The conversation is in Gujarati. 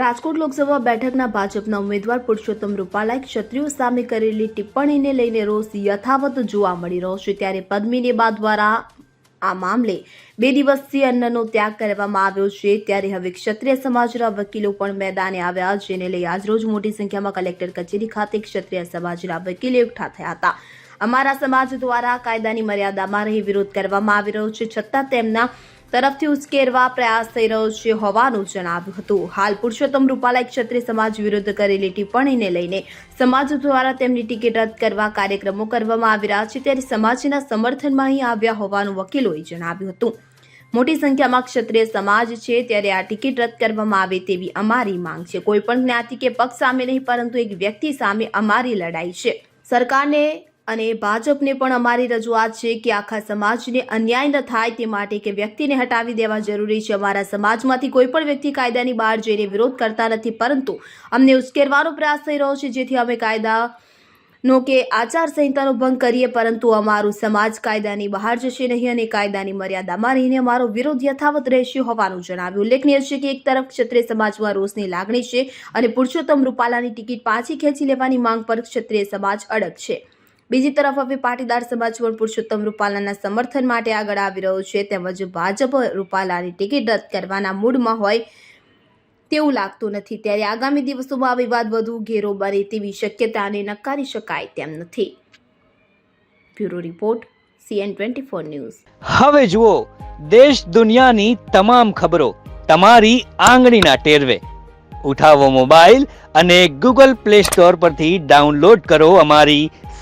રાજકોટ લોકસભા બેઠકના ભાજપના ઉમેદવાર પુરુષોત્તમ રૂપાલાએ ક્ષત્રિયો સામે કરેલી ટિપ્પણીને લઈને રોષ યથાવત જોવા મળી રહ્યો છે. ત્યારે પદ્મિની બા દ્વારા આ મામલે બે દિવસીય અન્નનો ત્યાગ કરવામાં આવ્યો છે. ત્યારે હવે ક્ષત્રિય સમાજના વકીલો પણ મેદાને આવ્યા જેને લઈ આજરોજ મોટી સંખ્યામાં કલેક્ટર કચેરી ખાતે ક્ષત્રિય સમાજના વકીલો એકઠા થયા હતા. અમારા સમાજ દ્વારા કાયદાની મર્યાદામાં રહી વિરોધ કરવામાં આવી રહ્યો છે. છતાં તેમના તરફથી ઉશ્કેરવા પ્રયાસ થઈ રહ્યો છે હોવાનું જણાવ્યું હતું. હાલ પુરુષોત્તમ રૂપાલાએ ક્ષત્રિય સમાજ વિરુદ્ધ કરેલી ટિપ્પણીને લઈને સમાજ દ્વારા તેમની ટિકિટ રદ કરવા કાર્યક્રમો કરવામાં આવી રહ્યા છે. ત્યારે સમાજના સમર્થનમાં અહીં આવ્યા હોવાનું વકીલોએ જણાવ્યું હતું. મોટી સંખ્યામાં ક્ષત્રિય સમાજ છે, ત્યારે આ ટિકિટ રદ કરવામાં આવે તેવી અમારી માંગ છે. કોઈ પણ જ્ઞાતિ કે પક્ષ સામે નહીં, પરંતુ એક વ્યક્તિ સામે અમારી લડાઈ છે. સરકારને અને ભાજપને પણ અમારી રજૂઆત છે કે આખા સમાજને અન્યાય ન થાય તે માટે કે વ્યક્તિને હટાવી દેવા જરૂરી છે. અમારા સમાજમાંથી કોઈ પણ વ્યક્તિ કાયદાની બહાર જઈને વિરોધ કરતા નથી, પરંતુ અમને ઉશ્કેરવાનો પ્રયાસ થઈ રહ્યો છે, જેથી અમે કાયદાનો કે આચારસંહિતાનો ભંગ કરીએ, પરંતુ અમારું સમાજ કાયદાની બહાર જશે નહીં અને કાયદાની મર્યાદામાં રહીને અમારો વિરોધ યથાવત રહેશે હોવાનું જણાવ્યું. ઉલ્લેખનીય છે કે એક તરફ ક્ષત્રિય સમાજમાં રોષની લાગણી છે અને પુરુષોત્તમ રૂપાલાની ટિકિટ પાછી ખેંચી લેવાની માંગ પર ક્ષત્રિય સમાજ અડગ છે. બીજી તરફ હવે પાટીદાર સમાજ પણ પુરુષોત્તમ રૂપાલાના સમર્થન માટે આગળ આવી રહ્યો છે. તેમજ ભાજપ રૂપાલાની ટિકિટ રદ કરવાના મૂડમાં હોય તેવું લાગતું નથી. ત્યારે આગામી દિવસોમાં આ વિવાદ વધુ ઘેરો બને તેવી શક્યતાને નકારી શકાય તેમ નથી. Bureau report, CN twenty four news. હવે જુઓ, દેશ દુનિયાની તમામ ખબરો તમારી આંગળીના ટેરવે. ઉઠાવો મોબાઈલ અને ગૂગલ પ્લે સ્ટોર પરથી ડાઉનલોડ કરો અમારી